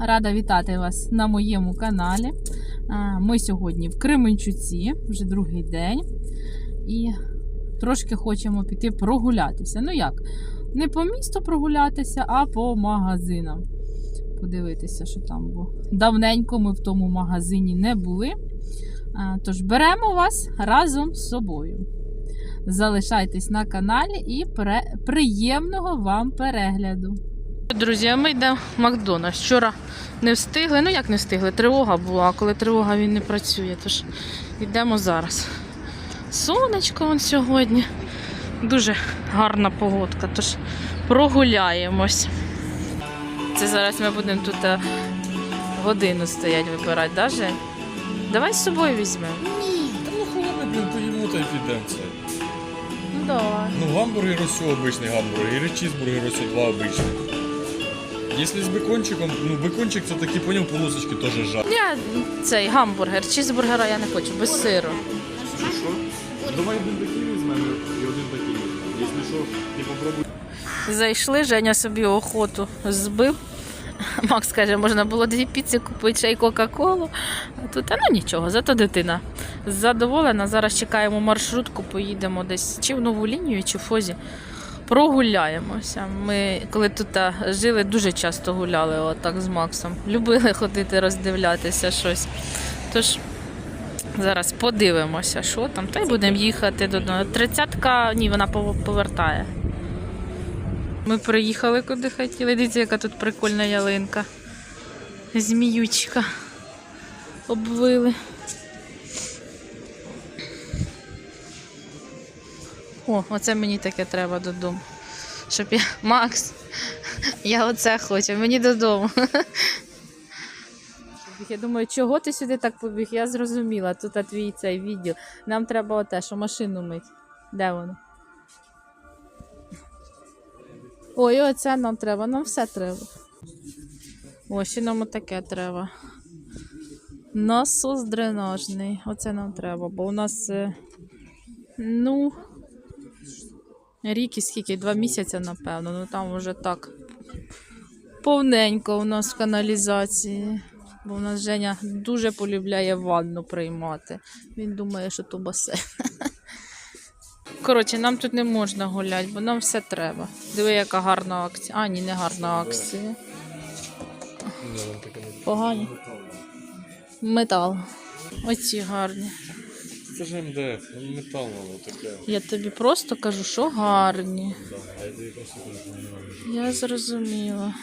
Рада вітати вас на моєму каналі. Ми сьогодні в Кременчуці, вже другий день, і трошки хочемо піти прогулятися. Ну як? Не по місту прогулятися, а по магазинам. Подивитися, що там було. Давненько ми в тому магазині не були. Тож беремо вас разом з собою. Залишайтесь на каналі і приємного вам перегляду. Друзі, ми йдемо в Макдональдс. Вчора не встигли. Ну як не встигли? Тривога була, а коли тривога він не працює. Тож йдемо зараз. Сонечко он сьогодні. Дуже гарна погодка, тож прогуляємось. Це зараз ми будемо тут е, годину стоять вибирати, да, Жень? Давай з собою візьмемо. Та ну холодно, блін, поїмо та й підемо це. Ну давай. Ну гамбургер ось обичний гамбургер, і чізбургер ось два обичні. Якщо з бекончиком, ну бекончик це такий поняв, полосочки теж жар. Я цей гамбургер, чізбургера я не хочу, без сиру. Що що? Давай один такий візьмемо і один такий. Якщо що, ти попробуй. Зайшли, Женя собі охоту збив. Макс каже, можна було дві піци купити, ще й Кока-Колу. А тут, а ну нічого, зато дитина задоволена. Зараз чекаємо маршрутку, поїдемо десь чи в нову лінію, чи в фозі. Прогуляємося. Ми, коли тут жили, дуже часто гуляли отак з Максом. Любили ходити, роздивлятися щось. Тож зараз подивимося, що там, та й будемо їхати додому. Тридцятка, ні, вона повертає. Ми приїхали куди хотіли. Дивіться, яка тут прикольна ялинка. Зміючка. Обвили. О, оце мені таке треба додому. Щоб я. Макс, я оце хочу, мені додому. Я думаю, чого ти сюди так побіг? Я зрозуміла. Тут твій цей відділ. Нам треба оте, що машину мить. Де воно? Ой, оце нам треба, нам все треба. Ось і нам таке треба. Насос дренажний. Оце нам треба, бо у нас, е, ну, рік і скільки, два місяці, напевно. Ну там вже так повненько у нас в каналізації. Бо у нас Женя дуже полюбляє ванну приймати. Він думає, що то басейн. Коротше, нам тут не можна гуляти, бо нам все треба. Диви, яка гарна акція. А, ні, не гарна акція. Погані. Метал. Оці гарні. Ж МДФ, ну, метал воно таке. Я тобі просто кажу, що гарні. Я зрозуміла.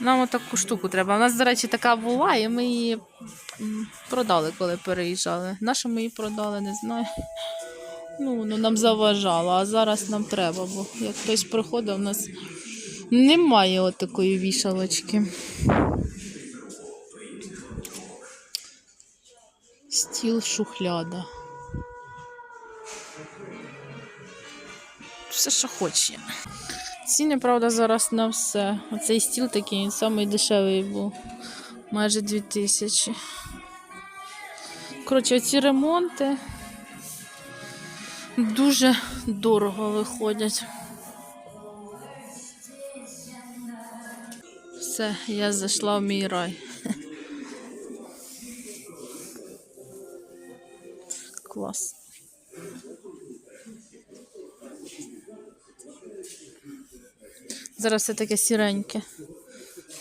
Нам отаку штуку треба. У нас, до речі, така була, і ми її продали, коли переїжджали. Нащо ми її продали, не знаю. Ну, воно нам заважало, а зараз нам треба, бо як хтось приходить, у нас немає отакої вішалочки. Стіл шухляда. Все, що хоче. Ціни, правда, зараз на все. Оцей стіл такий, він самий дешевий був. Майже 2000. Коротше, оці ремонти дуже дорого виходять. Все, я зайшла в мій рай. Клас. Зараз все таке сіреньке.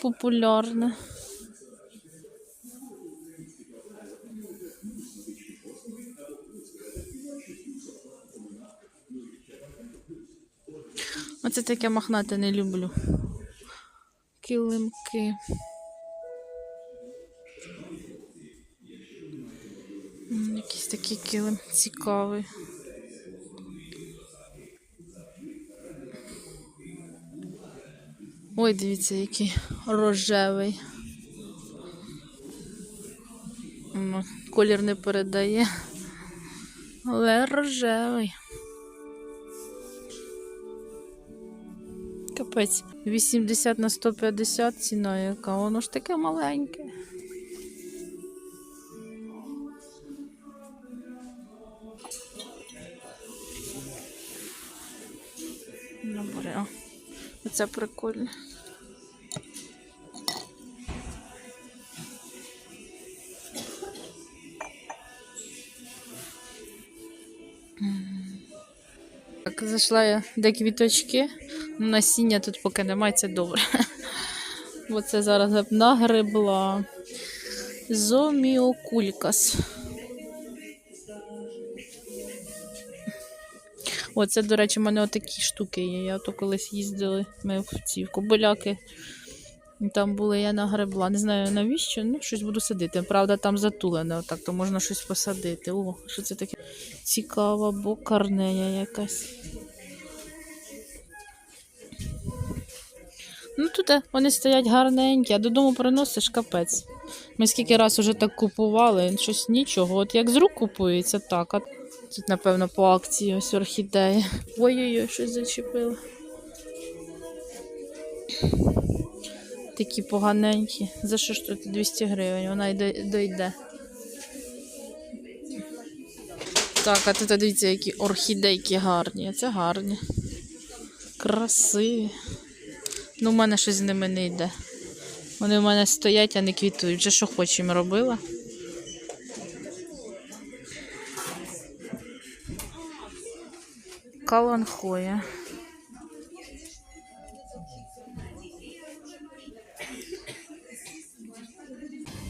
Популярне. Оце таке мохнате не люблю. Килимки. М, Якийсь такий килим цікавий. Ой, дивіться, який рожевий. Колір не передає. Але рожевий. Капець. 80 на 150 ціна яка. Воно ж таке маленьке. Набере. О, Оце прикольно. Так, зайшла я де квіточки. Насіння тут поки немає, це добре. Бо це зараз нагребла. Зоміокулькас. О, це, до речі, в мене отакі штуки є. Я то колись їздили, ми в ці Кобиляки. Там були, я нагребла. Не знаю навіщо, ну щось буду садити. Правда, там затулене, отак, то можна щось посадити. О, що це таке цікаво, бо карнея якась. Ну тут вони стоять гарненькі, а додому приносиш капець. Ми скільки раз уже так купували, щось нічого. От як з рук купується, так. А тут, напевно, по акції ось орхідеї. Ой-ой-ой, щось зачепило. Такі поганенькі. За що ж тут 200 гривень? Вона йде, дойде. Так, а тут дивіться, які орхідейки гарні. Це гарні. Красиві. Ну, в мене щось з ними не йде. Вони в мене стоять, а не квітують. Вже що хочемо робила. Каланхоя.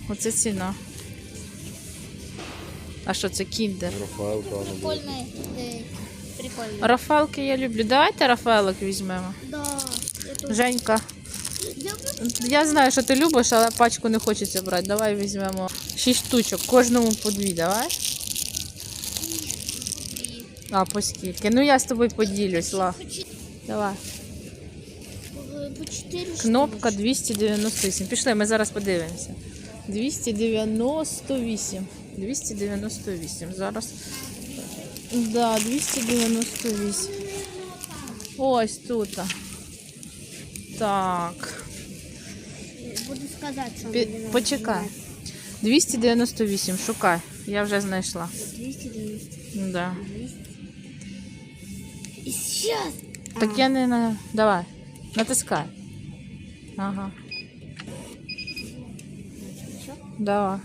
Оце ціна. А що це кіндер? Рафаелка, вона буде. Прикольный. э, Прикольный. Рафалки я люблю. Давайте рафаелок візьмемо. Да. Я тоже. Женька, Я бы- я знаю, що ти любиш, але пачку не хочеться брати. Давай візьмемо шість штучок, кожному по дві, давай. А, по скільки? Ну я з тобою поділюсь, ла. по чет- Давай. э, по четыре Кнопка штуки. 298. Пішли, ми зараз подивимося. 298. 298. Зараз. Да, 298. Ось тут. Так. Буду сказать, что Пі- мне Почекай. надо. 298, шукай. Я вже знайшла. 290. Да. И сейчас. Так я не на. Давай. Натискай. Ага. Давай.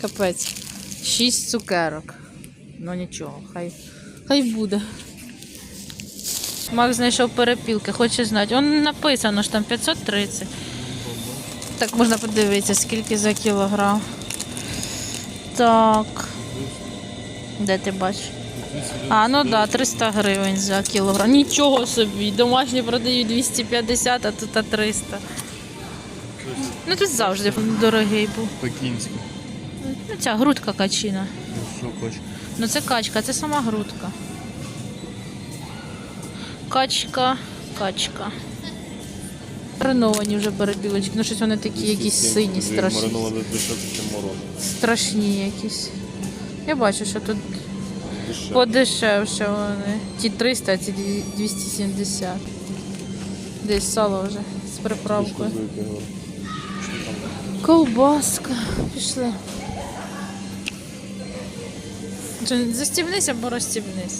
Капець. Шість цукерок. Ну нічого, хай. Хай буде. Макс знайшов перепілки, хоче знати. Он написано що там 530. Так можна подивитися, скільки за кілограм. Так. Де ти бачиш? А, ну так, да, 300 гривень за кілограм. Нічого собі. Домашні продають 250, а тут 300. Ну тут завжди дорогий був. Пекінська. Ну ця грудка качина. Ну, що? Ну це качка, це сама грудка. Качка, качка. Мариновані вже перебілочки. Ну щось вони такі якісь сині, страшні. Мариноване дешевше, ніж мороз. Страшні якісь. Я бачу, що тут Дешевше. подешевше вони. Ті 300, а ці 270. Десь сало вже з приправкою. Ковбаска. Пішли. Застібнись або розстібнись.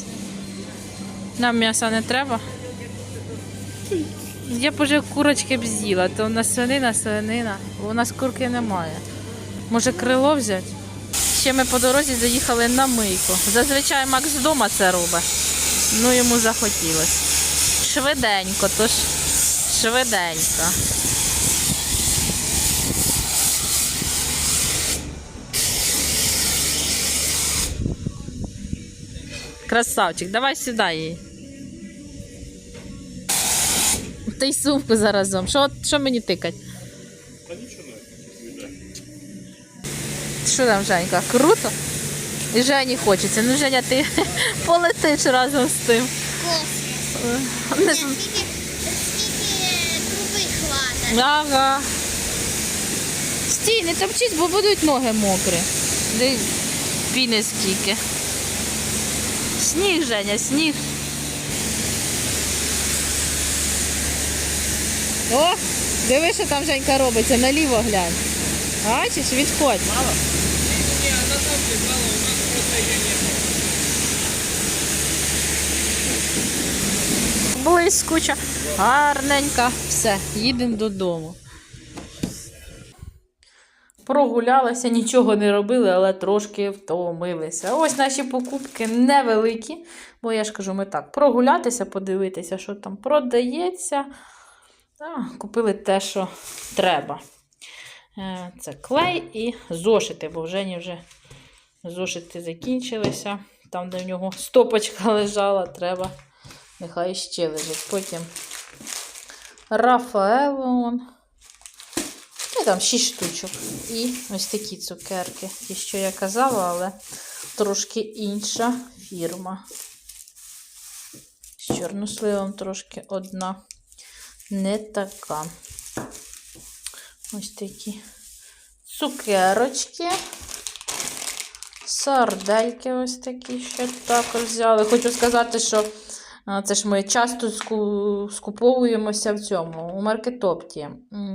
Нам м'яса не треба. Я б уже курочки б з'їла, то у нас свинина, свинина, у нас курки немає. Може крило взяти? Ще ми по дорозі заїхали на мийку. Зазвичай Макс вдома це робить. Ну йому захотілося. Швиденько, тож швиденько. Красавчик, давай сюди її. Та й сумку заразом. Що, що мені тикать? Що там, Женька? Круто? І Жені хочеться. Ну, Женя, ти полетиш разом з тим. Космос. Скільки, скільки труби хватить. Ага. Стій, не топчись, бо будуть ноги мокрі. Де піни скільки. Сніг, Женя, сніг. О, диви, що там Женька робиться, наліво глянь. Бачиш, відходь. Мало? Ні, вона там лежала, у нас просто є. не було. Блискуча, гарненька, все, їдемо додому. Прогулялися, нічого не робили, але трошки втомилися. Ось наші покупки невеликі, бо я ж кажу, ми так, прогулятися, подивитися, що там продається. А, купили те, що треба. Е, Це клей і зошити, бо вже ні вже зошити закінчилися. Там, де в нього стопочка лежала, треба. Нехай ще лежить. Потім Рафаелон. І там 6 штучок. І ось такі цукерки. Ті, що я казала, але трошки інша фірма. З чорносливом трошки одна. Не така. Ось такі цукерочки. Сардельки ось такі ще також взяли. Хочу сказати, що це ж ми часто скуповуємося в цьому, у маркетопті.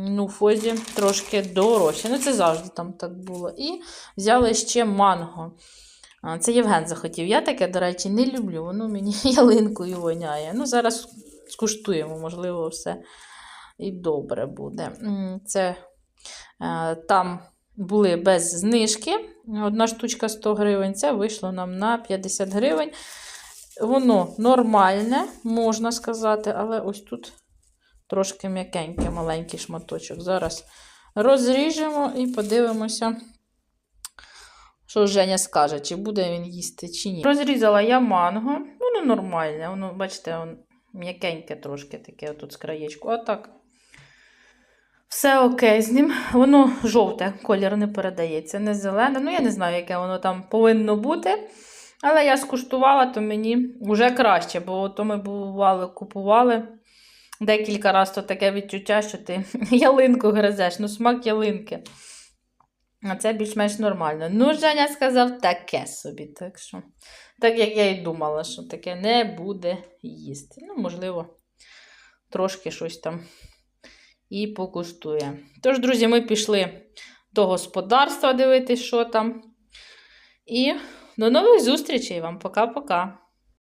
Ну, Фозі трошки дорожче. Ну, це завжди там так було. І взяли ще манго. Це Євген захотів. Я таке, до речі, не люблю. Воно мені ялинкою воняє. Ну, зараз скуштуємо, можливо, все і добре буде. Це е, там були без знижки. Одна штучка 100 гривень. Це вийшло нам на 50 гривень. Воно нормальне, можна сказати, але ось тут трошки м'якенький маленький шматочок. Зараз розріжемо і подивимося, що Женя скаже, чи буде він їсти, чи ні. Розрізала я манго, воно нормальне, воно, бачите, воно м'якеньке трошки таке тут з краєчку. Отак. Все окей з ним. Воно жовте, колір не передається, не зелене. Ну, я не знаю, яке воно там повинно бути. Але я скуштувала, то мені вже краще, бо то ми бували, купували декілька разів то таке відчуття, що ти ялинку гризеш, ну смак ялинки. А це більш-менш нормально. Ну, Женя сказав таке собі. Так що, так як я і думала, що таке не буде їсти. Ну, можливо, трошки щось там і покуштує. Тож, друзі, ми пішли до господарства дивитися, що там. І до нових зустрічей вам. Пока-пока.